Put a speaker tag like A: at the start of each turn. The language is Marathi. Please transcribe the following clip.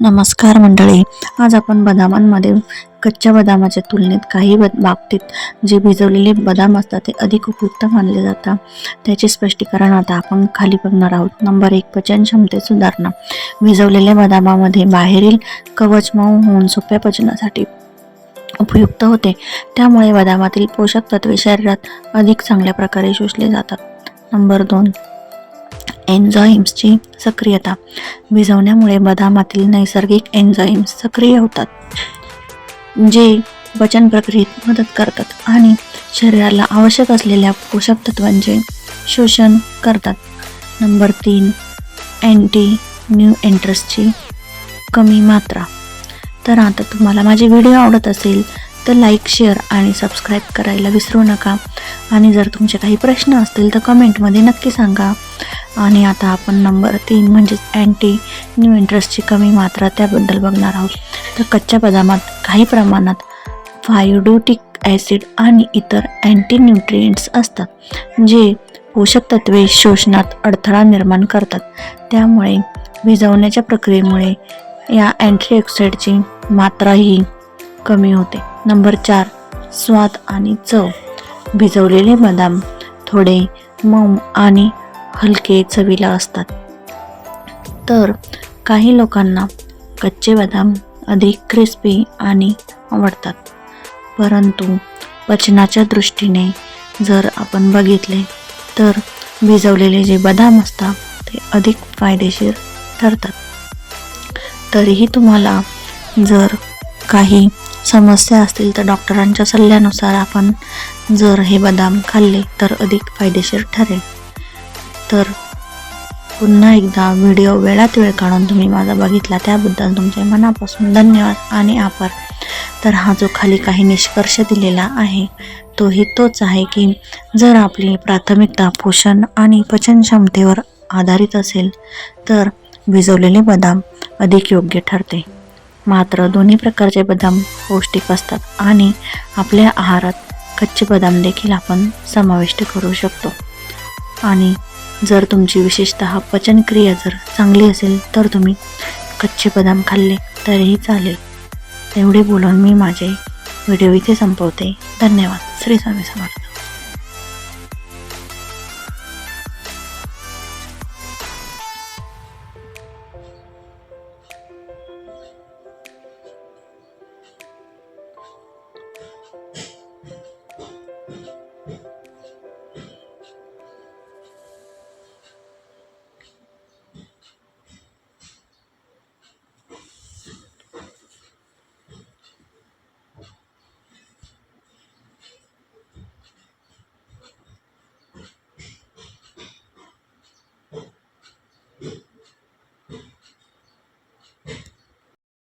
A: नमस्कार मंडळी. आज आपण बदामांमध्ये कच्च्या बदामाच्या तुलनेत काही बाबतीत जे भिजवलेले बदाम असतात ते अधिक उपयुक्त मानले जातात. त्याचे स्पष्टीकरण आता आपण खाली बघणार आहोत. नंबर एक पचन क्षमतेत सुधारणा. भिजवलेल्या बदामामध्ये बाहेरील कवच मऊ होऊन सोप्या पचनासाठी उपयुक्त होते. त्यामुळे बदामातील पोषक तत्वे शरीरात अधिक चांगल्या प्रकारे शोषले जातात. नंबर दोन एन्झाईम्सची सक्रियता भिजवण्यामुळे बदामातील नैसर्गिक एन्झाईम्स सक्रिय होतात जे पचन प्रक्रियेत मदत करतात आणि शरीराला आवश्यक असलेल्या पोषक तत्वांचे शोषण करतात. नंबर तीन अँटी न्यू एंट्रसची कमी मात्रा. तर आता तुम्हाला माझे व्हिडिओ आवडत असेल तर लाईक शेअर आणि सबस्क्राईब करायला विसरू नका. आणि जर तुमचे काही प्रश्न असतील तर कमेंटमध्ये नक्की सांगा. आणि आता आपण नंबर तीन म्हणजेच अँटी न्यू इंटरेस्टची कमी मात्रा त्याबद्दल बघणार आहोत. तर कच्च्या बदामात काही प्रमाणात फायोडोटिक ॲसिड आणि इतर अँटी न्यूट्रिएंट्स असतात जे पोषक तत्वे शोषणात अडथळा निर्माण करतात. त्यामुळे भिजवण्याच्या प्रक्रियेमुळे या अँटीऑक्सिडची मात्राही कमी होते. नंबर चार स्वाद आणि चव. भिजवलेले बदाम थोडे मऊ आणि हलके चवीला असतात. तर काही लोकांना कच्चे बदाम अधिक क्रिस्पी आणि आवडतात. परंतु पचनाच्या दृष्टीने जर आपण बघितले तर भिजवलेले जे बदाम असतात ते अधिक फायदेशीर ठरतात. तरीही तुम्हाला जर काही समस्या असतील तर डॉक्टरांच्या सल्ल्यानुसार आपण जर हे बदाम खाल्ले तर अधिक फायदेशीर ठरेल. तर पुन्हा एकदा व्हिडिओ वेळात वेळ काढून तुम्ही माझा बघितला त्याबद्दल तुमचे मनापासून धन्यवाद आणि आभार. तर हा जो खाली काही निष्कर्ष दिलेला आहे तोही तोच आहे की जर आपली प्राथमिकता पोषण आणि पचनक्षमतेवर आधारित असेल तर भिजवलेले बदाम अधिक योग्य ठरते. मात्र दोन्ही प्रकारचे बदाम पौष्टिक असतात आणि आपल्या आहारात कच्चे बदाम देखील आपण समाविष्ट करू शकतो. आणि जर तुमची विशेषतः पचनक्रिया जर चांगली असेल तर तुम्ही कच्चे बदाम खाल्ले तरीही चालेल. एवढे बोलून मी माझे व्हिडिओ इथे संपवते. धन्यवाद. श्री स्वामी समर्थ.